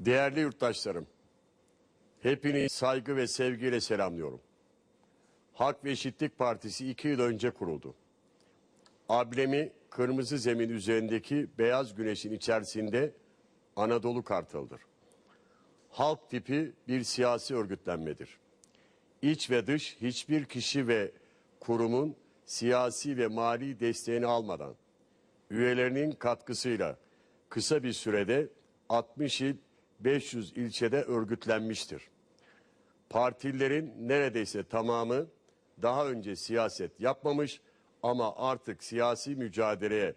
Değerli yurttaşlarım, hepinizi saygı ve sevgiyle selamlıyorum. Hak ve Eşitlik Partisi iki yıl önce kuruldu. Ablemi kırmızı zemin üzerindeki beyaz güneşin içerisinde Anadolu Kartalı'dır. Halk tipi bir siyasi örgütlenmedir. İç ve dış hiçbir kişi ve kurumun siyasi ve mali desteğini almadan üyelerinin katkısıyla kısa bir sürede 60 il 500 ilçede örgütlenmiştir. Partililerin neredeyse tamamı daha önce siyaset yapmamış ama artık siyasi mücadeleye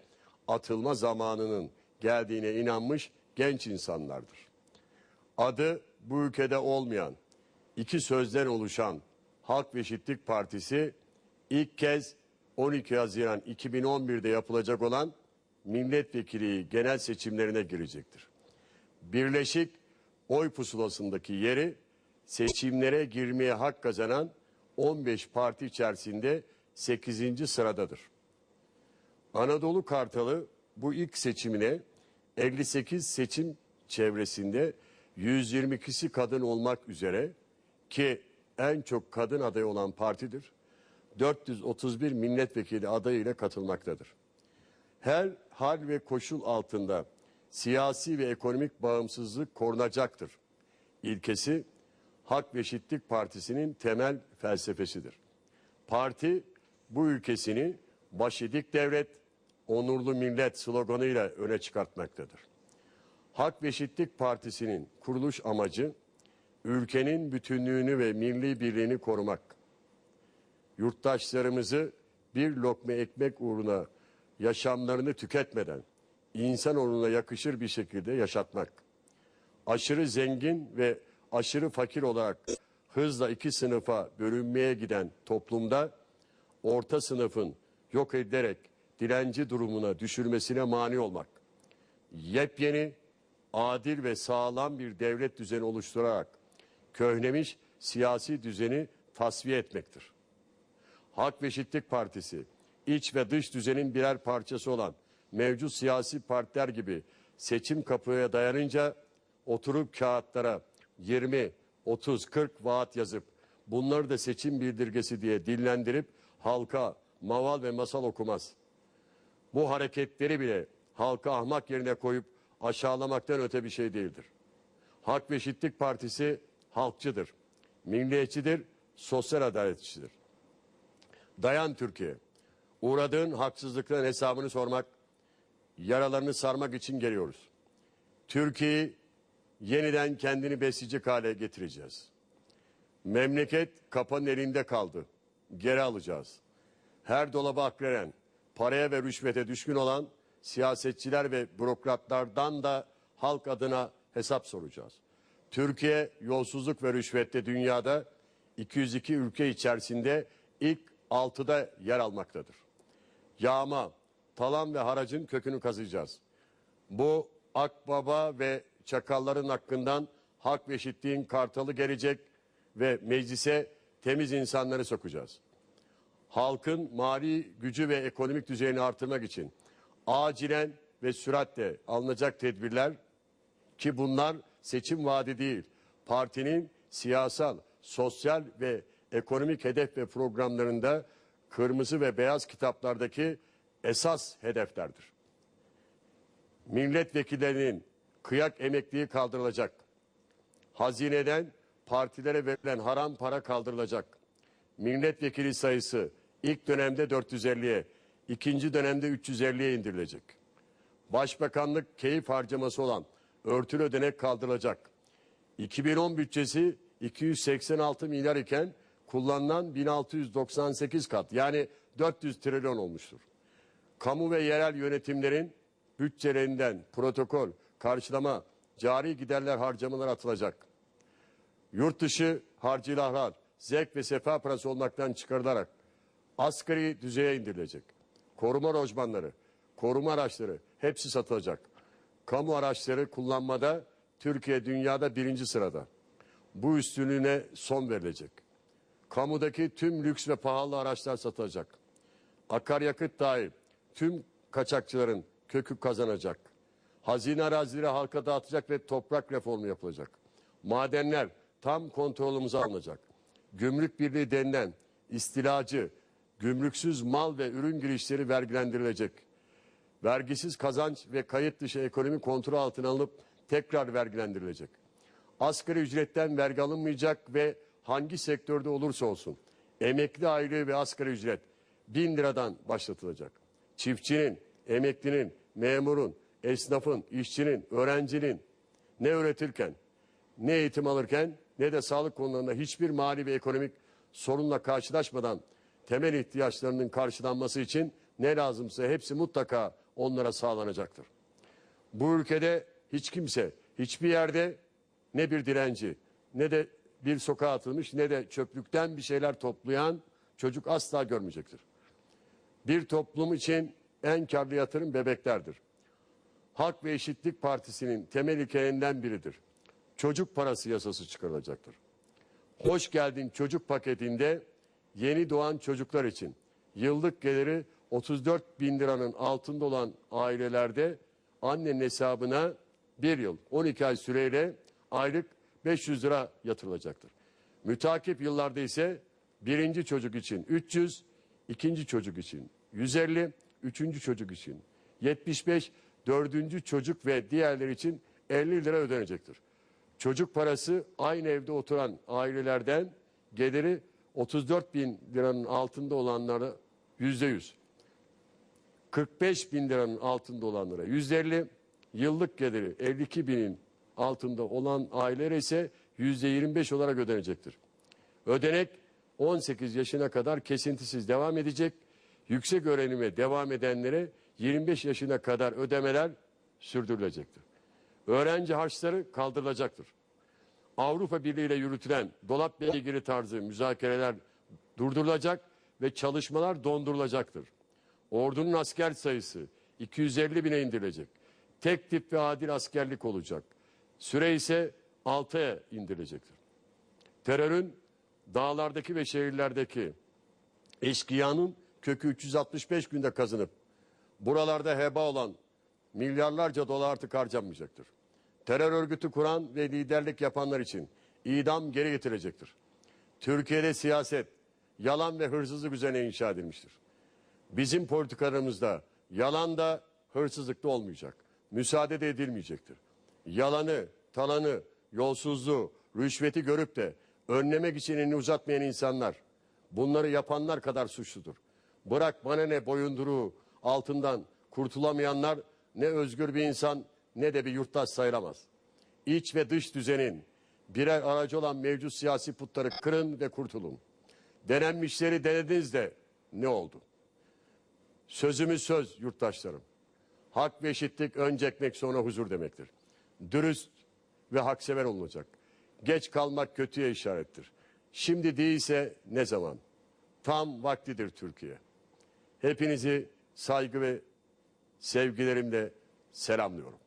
atılma zamanının geldiğine inanmış genç insanlardır. Adı bu ülkede olmayan, iki sözden oluşan Halk ve Eşitlik Partisi ilk kez 12 Haziran 2011'de yapılacak olan milletvekili genel seçimlerine girecektir. Birleşik oy pusulasındaki yeri seçimlere girmeye hak kazanan 15 parti içerisinde 8. sıradadır. Anadolu Kartalı bu ilk seçimine 58 seçim çevresinde 122'si kadın olmak üzere ki en çok kadın aday olan partidir. 431 milletvekili adayıyla katılmaktadır. Her hal ve koşul altında siyasi ve ekonomik bağımsızlık korunacaktır. İlkesi Hak ve Eşitlik Partisi'nin temel felsefesidir. Parti bu ülkesini başedik devlet, onurlu millet sloganıyla öne çıkartmaktadır. Hak ve Eşitlik Partisi'nin kuruluş amacı ülkenin bütünlüğünü ve milli birliğini korumak. Yurttaşlarımızı bir lokma ekmek uğruna yaşamlarını tüketmeden insan onuruna yakışır bir şekilde yaşatmak. Aşırı zengin ve aşırı fakir olarak hızla iki sınıfa bölünmeye giden toplumda orta sınıfın yok edilerek dilenci durumuna düşürmesine mani olmak. Yepyeni, adil ve sağlam bir devlet düzeni oluşturarak köhnemiş siyasi düzeni tasfiye etmektir. Hak ve Eşitlik Partisi, iç ve dış düzenin birer parçası olan mevcut siyasi partiler gibi seçim kapıya dayanınca oturup kağıtlara 20, 30, 40 vaat yazıp bunları da seçim bildirgesi diye dillendirip halka maval ve masal okumaz. Bu hareketleri bile halka ahmak yerine koyup aşağılamaktan öte bir şey değildir. Hak ve Eşitlik Partisi halkçıdır, milliyetçidir, sosyal adaletçidir. Dayan Türkiye. Uğradığın haksızlıkların hesabını sormak, yaralarını sarmak için geliyoruz. Türkiye'yi yeniden kendini besleyecek hale getireceğiz. Memleket kapanın elinde kaldı. Geri alacağız. Her dolaba aklenen, paraya ve rüşvete düşkün olan siyasetçiler ve bürokratlardan da halk adına hesap soracağız. Türkiye yolsuzluk ve rüşvette dünyada 202 ülke içerisinde ilk 6'da yer almaktadır. Yağma, talan ve haracın kökünü kazıyacağız. Bu akbaba ve çakalların hakkından hak ve eşitliğin kartalı gelecek ve meclise temiz insanları sokacağız. Halkın mali gücü ve ekonomik düzeyini artırmak için acilen ve süratle alınacak tedbirler ki bunlar seçim vaadi değil, partinin siyasal, sosyal ve ekonomik hedef ve programlarında kırmızı ve beyaz kitaplardaki esas hedeflerdir. Milletvekillerinin kıyak emekliği kaldırılacak. Hazineden partilere verilen haram para kaldırılacak. Milletvekili sayısı ilk dönemde 450'ye, ikinci dönemde 350'ye indirilecek. Başbakanlık keyif harcaması olan örtülü ödenek kaldırılacak. 2010 bütçesi 286 milyar iken kullanılan 1698 kat yani 400 trilyon olmuştur. Kamu ve yerel yönetimlerin bütçelerinden protokol, karşılama, cari giderler harcamalar atılacak. Yurt dışı harcılahlar zevk ve sefa parası olmaktan çıkarılarak asgari düzeye indirilecek. Koruma lojmanları, koruma araçları hepsi satılacak. Kamu araçları kullanmada Türkiye dünyada birinci sırada. Bu üstünlüğüne son verilecek. Kamudaki tüm lüks ve pahalı araçlar satılacak. Akaryakıt dahil tüm kaçakçıların kökü kazanacak. Hazine arazileri halka dağıtacak ve toprak reformu yapılacak. Madenler tam kontrolümüze alınacak. Gümrük Birliği denilen istilacı, gümrüksüz mal ve ürün girişleri vergilendirilecek. Vergisiz kazanç ve kayıt dışı ekonomi kontrol altına alınıp tekrar vergilendirilecek. Asgari ücretten vergi alınmayacak ve hangi sektörde olursa olsun emekli aylığı ve asgari ücret 1000 liradan başlatılacak. Çiftçinin, emeklinin, memurun, esnafın, işçinin, öğrencinin ne öğretirken, ne eğitim alırken ne de sağlık konularında hiçbir mali ve ekonomik sorunla karşılaşmadan temel ihtiyaçlarının karşılanması için ne lazımsa hepsi mutlaka onlara sağlanacaktır. Bu ülkede hiç kimse, hiçbir yerde ne bir direnci, ne de bir sokağa atılmış, ne de çöplükten bir şeyler toplayan çocuk asla görmeyecektir. Bir toplum için en karlı yatırım bebeklerdir. Hak ve Eşitlik Partisi'nin temel ilkelerinden biridir. Çocuk parası yasası çıkarılacaktır. Hoş geldin çocuk paketinde yeni doğan çocuklar için yıllık geliri 34 bin liranın altında olan ailelerde annenin hesabına bir yıl 12 ay süreyle aylık 500 lira yatırılacaktır. Mütakip yıllarda ise birinci çocuk için 300, ikinci çocuk için 150, üçüncü çocuk için 75, dördüncü çocuk ve diğerleri için 50 lira ödenecektir. Çocuk parası aynı evde oturan ailelerden geliri 34 bin liranın altında olanlara yüzde yüz. 45 bin liranın altında olanlara yüzde 50, yıllık geliri 52 binin altında olan ailelere ise yüzde 25 olarak ödenecektir. Ödenek 18 yaşına kadar kesintisiz devam edecek. Yüksek öğrenime devam edenlere 25 yaşına kadar ödemeler sürdürülecektir. Öğrenci harçları kaldırılacaktır. Avrupa Birliği ile yürütülen dolap beygiri tarzı müzakereler durdurulacak ve çalışmalar dondurulacaktır. Ordunun asker sayısı 250 bine indirilecek. Tek tip ve adil askerlik olacak. Süre ise 6'ya indirilecektir. Terörün dağlardaki ve şehirlerdeki eşkıyanın kökü 365 günde kazınıp buralarda heba olan milyarlarca dolar artık harcanmayacaktır. Terör örgütü kuran ve liderlik yapanlar için idam geri getirecektir. Türkiye'de siyaset yalan ve hırsızlık üzerine inşa edilmiştir. Bizim politikalarımızda yalan da hırsızlık da olmayacak. Müsaade de edilmeyecektir. Yalanı, talanı, yolsuzluğu, rüşveti görüp de önlemek için elini uzatmayan insanlar, bunları yapanlar kadar suçludur. Bırak bana ne boyunduruğu altından kurtulamayanlar ne özgür bir insan ne de bir yurttaş sayılamaz. İç ve dış düzenin birer aracı olan mevcut siyasi putları kırın ve kurtulun. Denenmişleri denediniz de ne oldu? Sözümüz söz yurttaşlarım. Hak ve eşitlik önce ekmek sonra huzur demektir. Dürüst ve haksever olunacak. Geç kalmak kötüye işarettir. Şimdi değilse ne zaman? Tam vaktidir Türkiye. Hepinizi saygı ve sevgilerimle selamlıyorum.